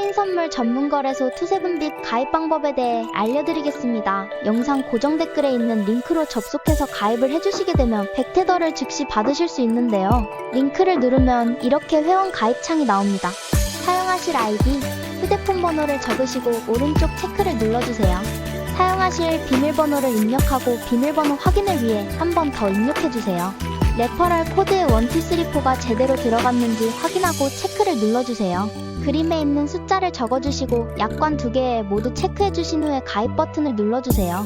코인 선물 전문 거래소 투세븐빛 가입 방법에 대해 알려드리겠습니다. 영상 고정 댓글에 있는 링크로 접속해서 가입을 해주시게 되면 100테더를 즉시 받으실 수 있는데요. 링크를 누르면 이렇게 회원 가입 창이 나옵니다. 사용하실 아이디, 휴대폰 번호를 적으시고 오른쪽 체크를 눌러주세요. 사용하실 비밀번호를 입력하고 비밀번호 확인을 위해 한 번 더 입력해주세요. 레퍼럴 코드 1234가 제대로 들어갔는지 확인하고 체크를 눌러주세요. 그림에 있는 숫자를 적어주시고 약관 두 개에 모두 체크해주신 후에 가입 버튼을 눌러주세요.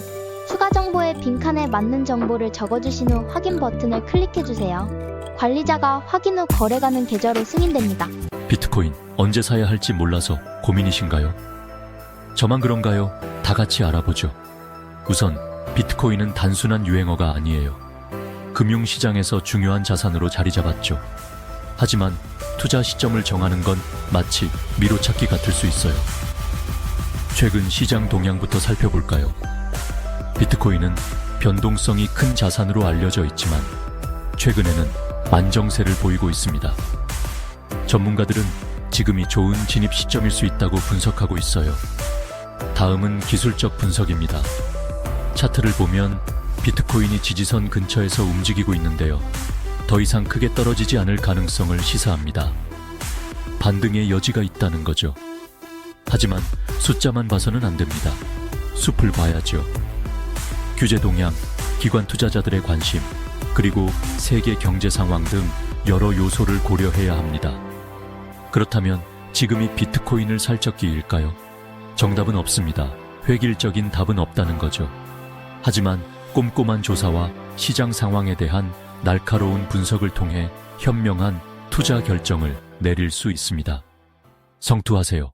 추가 정보의 빈칸에 맞는 정보를 적어주신 후 확인 버튼을 클릭해주세요. 관리자가 확인 후 거래가는 계좌로 승인됩니다. 비트코인 언제 사야 할지 몰라서 고민이신가요? 저만 그런가요? 다 같이 알아보죠. 우선 비트코인은 단순한 유행어가 아니에요. 금융시장에서 중요한 자산으로 자리 잡았죠. 하지만 투자 시점을 정하는 건 마치 미로찾기 같을 수 있어요. 최근 시장 동향부터 살펴볼까요? 비트코인은 변동성이 큰 자산으로 알려져 있지만 최근에는 안정세를 보이고 있습니다. 전문가들은 지금이 좋은 진입 시점일 수 있다고 분석하고 있어요. 다음은 기술적 분석입니다. 차트를 보면 비트코인이 지지선 근처에서 움직이고 있는데요. 더 이상 크게 떨어지지 않을 가능성을 시사합니다. 반등의 여지가 있다는 거죠. 하지만 숫자만 봐서는 안 됩니다. 숲을 봐야죠. 규제 동향, 기관 투자자들의 관심, 그리고 세계 경제 상황 등 여러 요소를 고려해야 합니다. 그렇다면 지금이 비트코인을 살 적기일까요? 정답은 없습니다. 획일적인 답은 없다는 거죠. 하지만 꼼꼼한 조사와 시장 상황에 대한 날카로운 분석을 통해 현명한 투자 결정을 내릴 수 있습니다. 성투하세요.